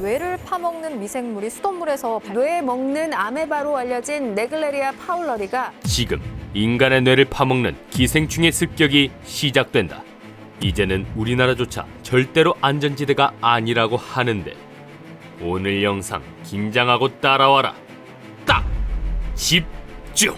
뇌를 파먹는 미생물이 수돗물에서 발- 뇌 먹는 아메바로 알려진 네글레리아 파울러리가 지금 인간의 뇌를 파먹는 기생충의 습격이 시작된다. 이제는 우리나라조차 절대로 안전지대가 아니라고 하는데 오늘 영상 긴장하고 따라와라. 딱 집중.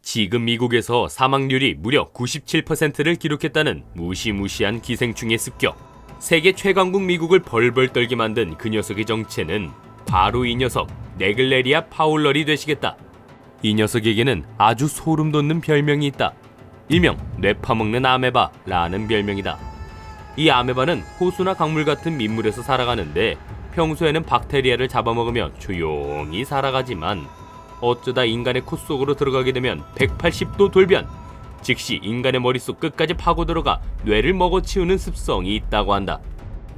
지금 미국에서 사망률이 무려 97%를 기록했다는 무시무시한 기생충의 습격. 세계 최강국 미국을 벌벌 떨게 만든 그 녀석의 정체는 바로 이 녀석 네글레리아 파울러리 되시겠다. 이 녀석에게는 아주 소름 돋는 별명이 있다. 일명 뇌파먹는 아메바라는 별명이다. 이 아메바는 호수나 강물 같은 민물에서 살아가는데 평소에는 박테리아를 잡아먹으며 조용히 살아가지만 어쩌다 인간의 코 속으로 들어가게 되면 180도 돌변, 즉시 인간의 머릿속 끝까지 파고 들어가 뇌를 먹어치우는 습성이 있다고 한다.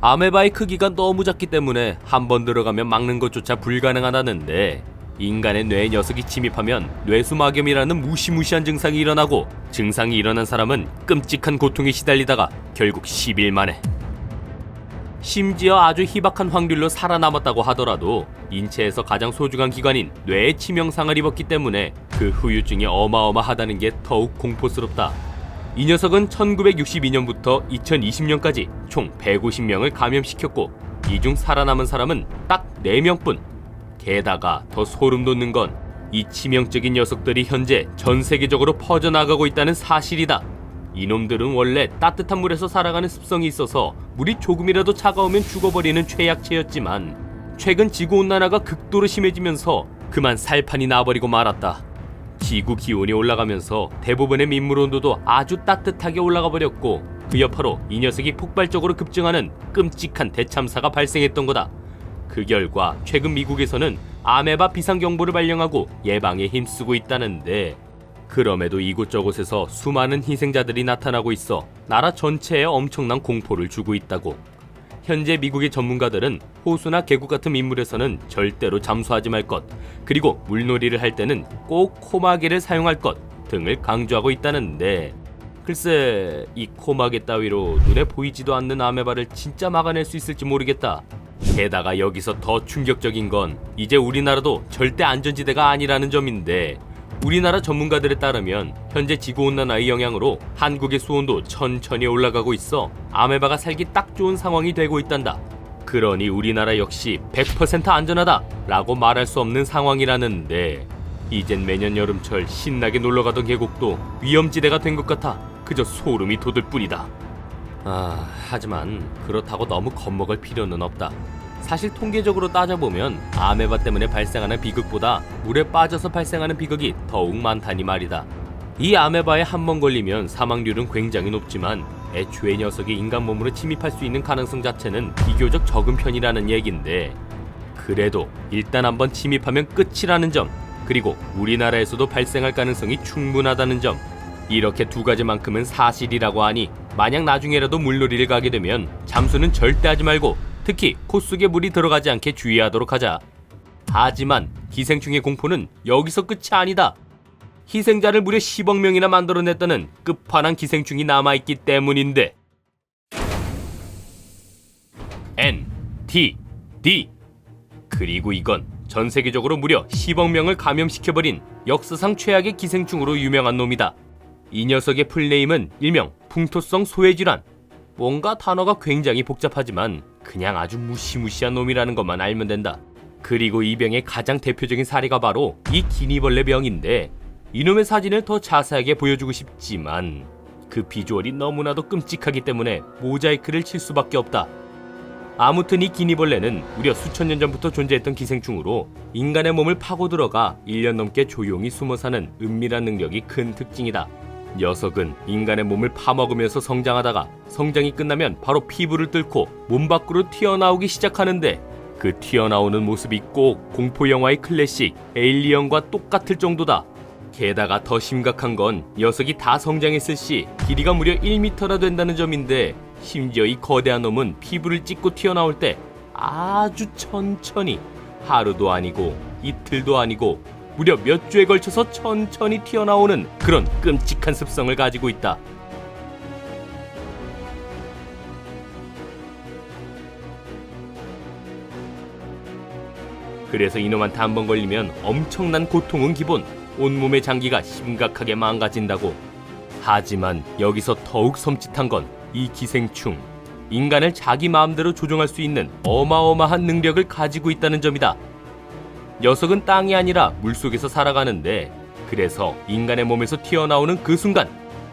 아메바의 크기가 너무 작기 때문에 한 번 들어가면 막는 것조차 불가능하다는데 인간의 뇌에 녀석이 침입하면 뇌수막염이라는 무시무시한 증상이 일어나고 증상이 일어난 사람은 끔찍한 고통에 시달리다가 결국 10일 만에 심지어 아주 희박한 확률로 살아남았다고 하더라도 인체에서 가장 소중한 기관인 뇌에 치명상을 입었기 때문에 그 후유증이 어마어마하다는 게 더욱 공포스럽다. 이 녀석은 1962년부터 2020년까지 총 150명을 감염시켰고 이 중 살아남은 사람은 딱 4명뿐. 게다가 더 소름 돋는 건 이 치명적인 녀석들이 현재 전 세계적으로 퍼져나가고 있다는 사실이다. 이놈들은 원래 따뜻한 물에서 살아가는 습성이 있어서 물이 조금이라도 차가우면 죽어버리는 최약체였지만 최근 지구온난화가 극도로 심해지면서 그만 살판이 나버리고 말았다. 지구 기온이 올라가면서 대부분의 민물 온도도 아주 따뜻하게 올라가 버렸고 그 여파로 이 녀석이 폭발적으로 급증하는 끔찍한 대참사가 발생했던 거다. 그 결과 최근 미국에서는 아메바 비상경보를 발령하고 예방에 힘쓰고 있다는데 그럼에도 이곳저곳에서 수많은 희생자들이 나타나고 있어 나라 전체에 엄청난 공포를 주고 있다고. 현재 미국의 전문가들은 호수나 계곡 같은 민물에서는 절대로 잠수하지 말 것, 그리고 물놀이를 할 때는 꼭 코마개를 사용할 것 등을 강조하고 있다는데 글쎄 이 코마개 따위로 눈에 보이지도 않는 아메바를 진짜 막아낼 수 있을지 모르겠다. 게다가 여기서 더 충격적인 건 이제 우리나라도 절대 안전지대가 아니라는 점인데 우리나라 전문가들에 따르면 현재 지구온난화의 영향으로 한국의 수온도 천천히 올라가고 있어 아메바가 살기 딱 좋은 상황이 되고 있단다. 그러니 우리나라 역시 100% 안전하다 라고 말할 수 없는 상황이라는데 이젠 매년 여름철 신나게 놀러가던 계곡도 위험지대가 된 것 같아 그저 소름이 돋을 뿐이다. 아, 하지만 그렇다고 너무 겁먹을 필요는 없다. 사실 통계적으로 따져보면 아메바 때문에 발생하는 비극보다 물에 빠져서 발생하는 비극이 더욱 많다니 말이다. 이 아메바에 한 번 걸리면 사망률은 굉장히 높지만 애초에 녀석이 인간 몸으로 침입할 수 있는 가능성 자체는 비교적 적은 편이라는 얘긴데 그래도 일단 한번 침입하면 끝이라는 점 그리고 우리나라에서도 발생할 가능성이 충분하다는 점 이렇게 두 가지만큼은 사실이라고 하니 만약 나중에라도 물놀이를 가게 되면 잠수는 절대 하지 말고 특히 코 속에 물이 들어가지 않게 주의하도록 하자. 하지만 기생충의 공포는 여기서 끝이 아니다. 희생자를 무려 10억 명이나 만들어냈다는 끝판왕 기생충이 남아있기 때문인데. N, T, D. 그리고 이건 전 세계적으로 무려 10억 명을 감염시켜버린 역사상 최악의 기생충으로 유명한 놈이다. 이 녀석의 풀네임은 일명 풍토성 소외질환. 뭔가 단어가 굉장히 복잡하지만 그냥 아주 무시무시한 놈이라는 것만 알면 된다. 그리고 이 병의 가장 대표적인 사례가 바로 이 기니벌레 병인데 이놈의 사진을 더 자세하게 보여주고 싶지만 그 비주얼이 너무나도 끔찍하기 때문에 모자이크를 칠 수밖에 없다. 아무튼 이 기니벌레는 무려 수천 년 전부터 존재했던 기생충으로 인간의 몸을 파고 들어가 1년 넘게 조용히 숨어 사는 은밀한 능력이 큰 특징이다. 녀석은 인간의 몸을 파먹으면서 성장하다가 성장이 끝나면 바로 피부를 뚫고 몸 밖으로 튀어나오기 시작하는데 그 튀어나오는 모습이 꼭 공포 영화의 클래식 에일리언과 똑같을 정도다. 게다가 더 심각한 건 녀석이 다 성장했을 시 길이가 무려 1m나 된다는 점인데 심지어 이 거대한 놈은 피부를 찢고 튀어나올 때 아주 천천히 하루도 아니고 이틀도 아니고 무려 몇 주에 걸쳐서 천천히 튀어나오는 그런 끔찍한 습성을 가지고 있다. 그래서 이놈한테 한 번 걸리면 엄청난 고통은 기본, 온몸의 장기가 심각하게 망가진다고. 하지만 여기서 더욱 섬찟한 건 이 기생충. 인간을 자기 마음대로 조종할 수 있는 어마어마한 능력을 가지고 있다는 점이다. 녀석은 땅이 아니라 물속에서 살아가는데 그래서 인간의 몸에서 튀어나오는 그 순간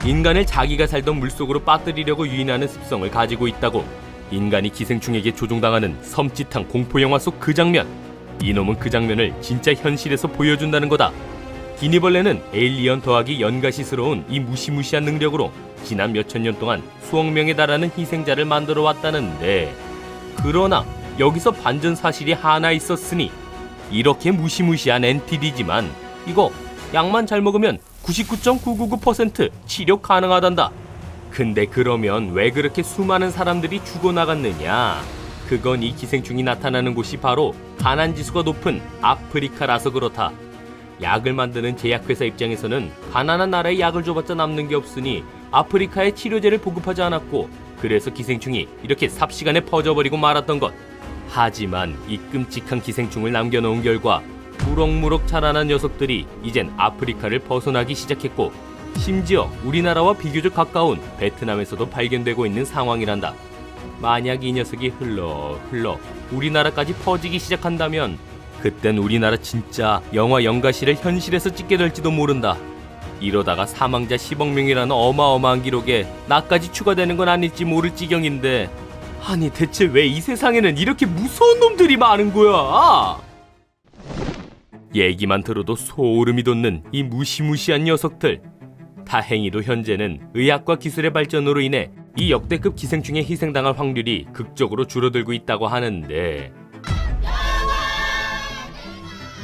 인간을 자기가 살던 물속으로 빠뜨리려고 유인하는 습성을 가지고 있다고 인간이 기생충에게 조종당하는 섬찟한 공포 영화 속 그 장면. 이놈은 그 장면을 진짜 현실에서 보여준다는 거다. 기니벌레는 에일리언 더하기 연가시스러운 이 무시무시한 능력으로 지난 몇천 년 동안 수억 명에 달하는 희생자를 만들어 왔다는데 그러나 여기서 반전 사실이 하나 있었으니 이렇게 무시무시한 엔티디지만 이거 약만 잘 먹으면 99.999% 치료 가능하단다. 근데 그러면 왜 그렇게 수많은 사람들이 죽어나갔느냐? 그건 이 기생충이 나타나는 곳이 바로 가난 지수가 높은 아프리카라서 그렇다. 약을 만드는 제약회사 입장에서는 가난한 나라에 약을 줘봤자 남는 게 없으니 아프리카에 치료제를 보급하지 않았고 그래서 기생충이 이렇게 삽시간에 퍼져버리고 말았던 것. 하지만 이 끔찍한 기생충을 남겨놓은 결과 무럭무럭 자라난 녀석들이 이젠 아프리카를 벗어나기 시작했고 심지어 우리나라와 비교적 가까운 베트남에서도 발견되고 있는 상황이란다. 만약 이 녀석이 흘러 흘러 우리나라까지 퍼지기 시작한다면 그땐 우리나라 진짜 영화 연가시를 현실에서 찍게 될지도 모른다. 이러다가 사망자 10억 명이라는 어마어마한 기록에 나까지 추가되는 건 아닐지 모를 지경인데 아니 대체 왜 이 세상에는 이렇게 무서운 놈들이 많은 거야? 얘기만 들어도 소름이 돋는 이 무시무시한 녀석들. 다행히도 현재는 의학과 기술의 발전으로 인해 이 역대급 기생충에 희생당할 확률이 극적으로 줄어들고 있다고 하는데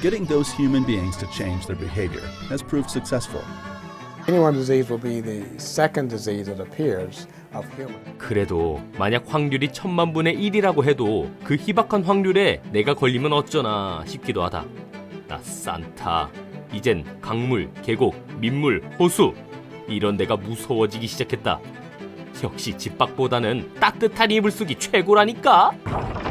Getting those human beings to change their behavior has proved successful. Anyone disease will be the second disease that appears of human. 그래도 만약 확률이 천만 분의 1이라고 해도 그 희박한 확률에 내가 걸리면 어쩌나 싶기도 하다. 나 산타. 이젠 강물, 계곡, 민물, 호수 이런 데가 무서워지기 시작했다. 역시 집 밖보다는 따뜻한 이불 속이 최고라니까.